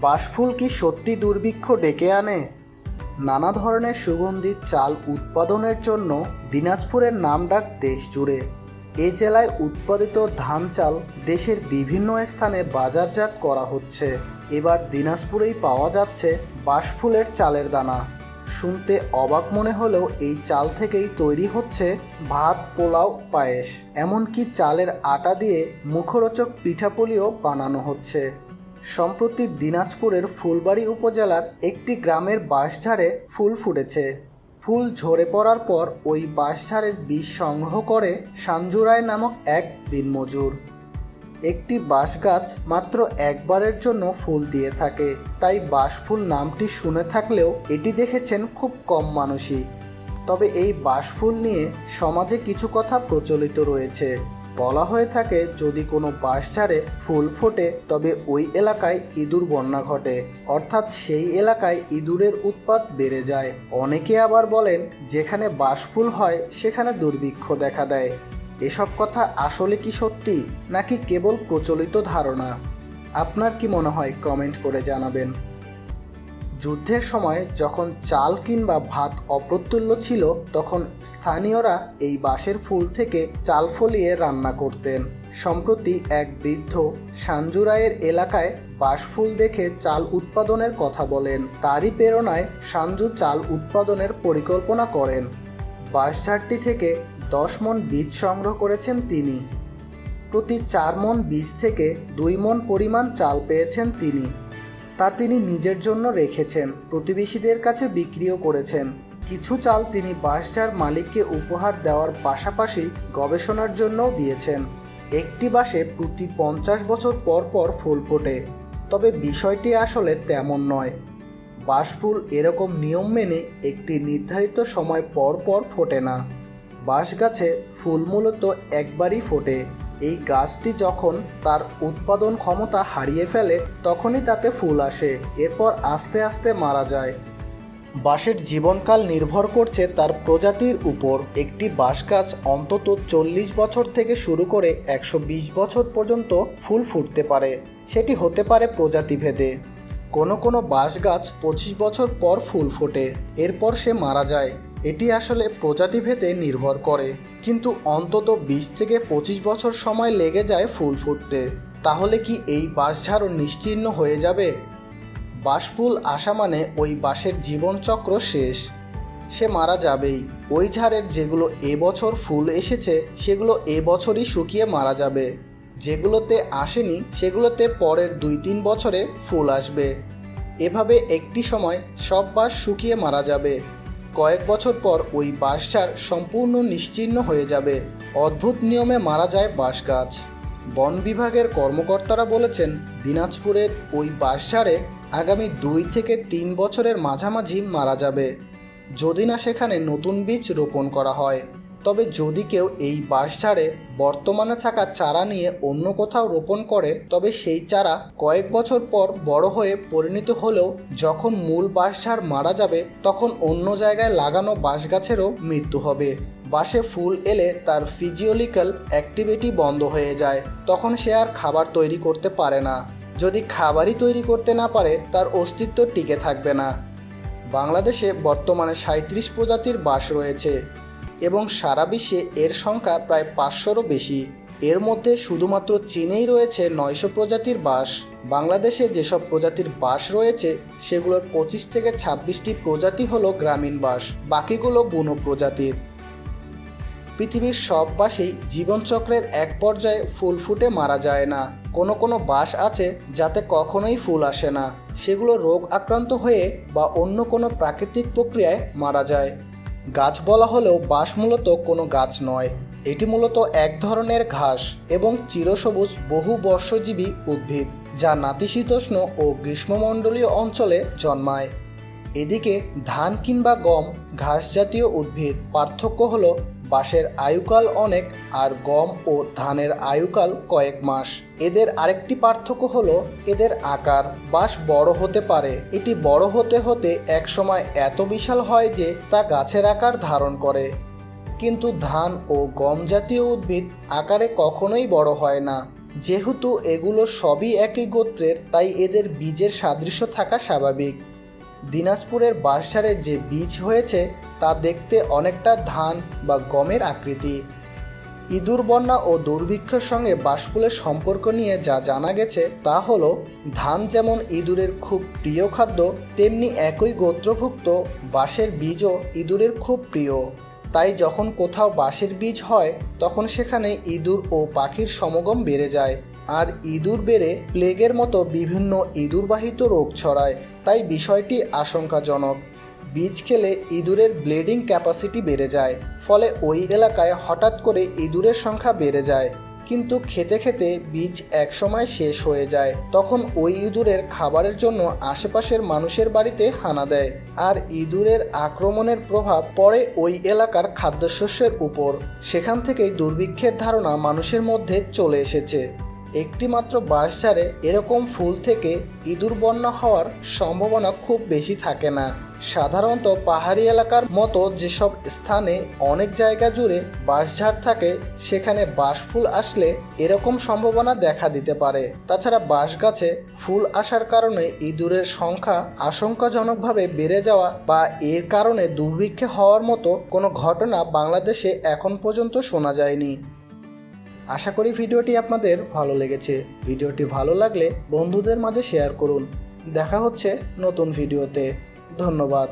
বাঁশফুল কি সত্যি দুর্ভিক্ষ ডেকে আনে? নানা ধরনের সুগন্ধি চাল উৎপাদনের জন্য দিনাজপুরের নামডাক দেশ জুড়ে। এ জেলায় উৎপাদিত ধান চাল দেশের বিভিন্ন স্থানে বাজারজাত করা হচ্ছে। এবার দিনাজপুরেই পাওয়া যাচ্ছে বাঁশফুলের চালের দানা। শুনতে অবাক মনে হলেও এই চাল থেকেই তৈরি হচ্ছে ভাত, পোলাও, পায়েস। এমনকি চালের আটা দিয়ে মুখরোচক পিঠাপুলিও বানানো হচ্ছে। সম্প্রতি দিনাজপুরের ফুলবাড়ি উপজেলার একটি গ্রামের বাঁশঝাড়ে ফুল ফুটেছে। ফুল ঝরে পড়ার পর ওই বাঁশঝাড়ের বীজ সংগ্রহ করে সাঞ্জুরায় নামক এক দিনমজুর। একটি বাঁশ গাছ মাত্র একবারের জন্য ফুল দিয়ে থাকে, তাই বাঁশফুল নামটি শুনে থাকলেও এটি দেখেছেন খুব কম মানুষই। তবে এই বাঁশ ফুল নিয়ে সমাজে কিছু কথা প্রচলিত রয়েছে। বলা হয়ে থাকে, যদি কোনো বাঁশঝাড়ে ফুল ফোটে, তবে ওই এলাকায় ইঁদুর বন্যা ঘটে। অর্থাৎ সেই এলাকায় ইঁদুরের উৎপাত বেড়ে যায়। অনেকে আবার বলেন, যেখানে বাঁশফুল হয়, সেখানে দুর্ভিক্ষ দেখা দেয়। এসব কথা আসলে কি সত্যি, নাকি কেবল প্রচলিত ধারণা? আপনার কি মনে হয়, কমেন্ট করে জানাবেন। যুদ্ধের সময় যখন চাল কিংবা ভাত অপ্রতুল্য ছিল, তখন স্থানীয়রা এই বাঁশের ফুল থেকে চাল ফলিয়ে রান্না করতেন। সম্প্রতি এক বৃদ্ধ সাঞ্জুরায়ের এলাকায় বাঁশফুল দেখে চাল উৎপাদনের কথা বলেন। তারই প্রেরণায় সাঞ্জু চাল উৎপাদনের পরিকল্পনা করেন। বাঁশঝাড়টি থেকে দশ মন বীজ সংগ্রহ করেছেন তিনি। প্রতি চার মন বীজ থেকে দুই মন পরিমাণ চাল পেয়েছেন তিনি। তা তিনি নিজের জন্য রেখেছেন, প্রতিবেশীদের কাছে বিক্রিও করেছেন। কিছু চাল তিনি বাঁশঝাড় মালিককে উপহার দেওয়ার পাশাপাশি গবেষণার জন্যও দিয়েছেন। একটি বাসে প্রতি পঞ্চাশ বছর পর পর ফুল ফোটে, তবে বিষয়টি আসলে তেমন নয়। বাঁশফুল এরকম নিয়ম মেনে একটি নির্ধারিত সময় পর পর ফোটে না। বাঁশ গাছে ফুল মূলত একবারই ফোটে। এই গাছটি যখন তার উৎপাদন ক্ষমতা হারিয়ে ফেলে, তখনই তাতে ফুল আসে, এরপর আস্তে আস্তে মারা যায়। বাঁশের জীবনকাল নির্ভর করছে তার প্রজাতির উপর। একটি বাঁশ গাছ অন্তত চল্লিশ বছর থেকে শুরু করে একশো বিশ বছর পর্যন্ত ফুল ফুটতে পারে। সেটি হতে পারে প্রজাতিভেদে। কোনো কোনো বাঁশ গাছ পঁচিশ বছর পর ফুল ফোটে, এরপর সে মারা যায়। এটি আসলে প্রজাতিভেদে নির্ভর করে, কিন্তু অন্তত বিশ থেকে পঁচিশ বছর সময় লেগে যায় ফুল ফুটতে। তাহলে কি এই বাঁশঝাড়ও নিশ্চিহ্ন হয়ে যাবে? বাঁশফুল আসা মানে ওই বাঁশের জীবনচক্র শেষ। সে মারা যাবেই। ওই ঝাড়ের যেগুলো এবছর ফুল এসেছে, সেগুলো এবছরই শুকিয়ে মারা যাবে। যেগুলোতে আসেনি, সেগুলোতে পরের দুই তিন বছরে ফুল আসবে। এভাবে একটি সময় সব বাঁশ শুকিয়ে মারা যাবে। কয়েক বছর পর ওই বাঁশঝাড় সম্পূর্ণ নিশ্চিহ্ন হয়ে যাবে। অদ্ভুত নিয়মে মারা যায় বাঁশ গাছ বন বিভাগের কর্মকর্তারা বলেছেন, দিনাজপুরের ওই বাঁশঝাড়ে আগামী দুই থেকে তিন বছরের মাঝামাঝি মারা যাবে। যদি না সেখানে নতুন বীজ রোপণ করা হয়। তবে যদি কেউ এই বাঁশঝাড়ে বর্তমানে থাকা চারা নিয়ে অন্য কোথাও রোপণ করে, তবে সেই চারা কয়েক বছর পর বড় হয়ে পরিণত হলেও যখন মূল বাঁশঝাড় মারা যাবে, তখন অন্য জায়গায় লাগানো বাঁশ গাছেরও মৃত্যু হবে। বাঁশে ফুল এলে তার ফিজিওলিক্যাল অ্যাক্টিভিটি বন্ধ হয়ে যায়। তখন সে আর খাবার তৈরি করতে পারে না। যদি খাবারই তৈরি করতে না পারে, তার অস্তিত্ব টিকে থাকবে না। বাংলাদেশে বর্তমানে সাঁত্রিশ প্রজাতির বাঁশ রয়েছে। এবং সারা বিশ্বে এর সংখ্যা প্রায় পাঁচশোরও বেশি। এর মধ্যে শুধুমাত্র চীনেই রয়েছে নয়শো প্রজাতির বাঁশ। বাংলাদেশে যেসব প্রজাতির বাস রয়েছে, সেগুলোর পঁচিশ থেকে ছাব্বিশটি প্রজাতি হলো গ্রামীণ বাস বাকিগুলো বুনো প্রজাতির। পৃথিবীর সব বাসেই জীবনচক্রের এক পর্যায়ে ফুল ফুটে মারা যায় না। কোনো কোনো বাস আছে যাতে কখনোই ফুল আসে না। সেগুলো রোগ আক্রান্ত হয়ে বা অন্য কোনো প্রাকৃতিক প্রক্রিয়ায় মারা যায়। গাছ বলা হলেও বাঁশ মূলত কোনো গাছ নয়। এটি মূলত এক ধরনের ঘাস এবং চিরসবুজ বহু বর্ষজীবী উদ্ভিদ, যা নাতিশীতোষ্ণ ও গ্রীষ্মমণ্ডলীয় অঞ্চলে জন্মায়। এদিকে ধান কিংবা গম ঘাস জাতীয় উদ্ভিদ, পার্থক্য হলো বাঁশের আয়ুকাল অনেক আর গম ও ধানের আয়ুকাল কয়েক মাস। এদের আরেকটি পার্থক্য হলো এদের আকার। বাঁশ বড় হতে পারে। এটি বড় হতে হতে একসময় এত বিশাল হয় যে তা গাছের আকার ধারণ করে। কিন্তু ধান ও গম জাতীয় উদ্ভিদ আকারে কখনোই বড় হয় না। যেহেতু এগুলো সবই একই গোত্রের, তাই এদের বীজের সাদৃশ্য থাকা স্বাভাবিক। দিনাজপুরের বাঁশঝাড়ে যে বীজ হয়েছে তা দেখতে অনেকটা ধান বা গমের আকৃতি। ইঁদুর বন্যা ও দুর্ভিক্ষের সঙ্গে বাঁশফুলের সম্পর্ক নিয়ে যা জানা গেছে তা হলো, ধান যেমন ইঁদুরের খুব প্রিয় খাদ্য, তেমনি একই গোত্রভুক্ত বাঁশের বীজও ইঁদুরের খুব প্রিয়। তাই যখন কোথাও বাঁশের বীজ হয়, তখন সেখানে ইঁদুর ও পাখির সমাগম বেড়ে যায়। আর ইঁদুর বেড়ে প্লেগের মতো বিভিন্ন ইঁদুরবাহিত রোগ ছড়ায়, তাই বিষয়টি আশঙ্কাজনক। বীজ খেলে ইঁদুরের ব্লিডিং ক্যাপাসিটি বেড়ে যায়, ফলে ওই এলাকায় হঠাৎ করে ইঁদুরের সংখ্যা বেড়ে যায়। কিন্তু খেতে খেতে বীজ একসময় শেষ হয়ে যায়, তখন ওই ইঁদুরের খাবারের জন্য আশেপাশের মানুষের বাড়িতে হানা দেয়, আর ইঁদুরের আক্রমণের প্রভাব পড়ে ওই এলাকার খাদ্যশস্যের উপর। সেখান থেকেই দুর্ভিক্ষের ধারণা মানুষের মধ্যে চলে এসেছে। একটিমাত্র বাঁশঝাড়ে এরকম ফুল থেকে ইঁদুর বন্যা হওয়ার সম্ভাবনা খুব বেশি থাকে না। সাধারণত পাহাড়ি এলাকার মতো যেসব স্থানে অনেক জায়গা জুড়ে বাঁশঝাড় থাকে, সেখানে বাঁশ ফুল আসলে এরকম সম্ভাবনা দেখা দিতে পারে। তাছাড়া বাঁশ গাছে ফুল আসার কারণে ইঁদুরের সংখ্যা আশঙ্কাজনকভাবে বেড়ে যাওয়া বা এর কারণে দুর্ভিক্ষে হওয়ার মতো কোনো ঘটনা বাংলাদেশে এখন পর্যন্ত শোনা যায়নি। আশা করি ভিডিওটি আপনাদের ভালো লেগেছে। ভিডিওটি ভালো লাগলে বন্ধুদের মাঝে শেয়ার করুন। দেখা হচ্ছে নতুন ভিডিওতে। ধন্যবাদ।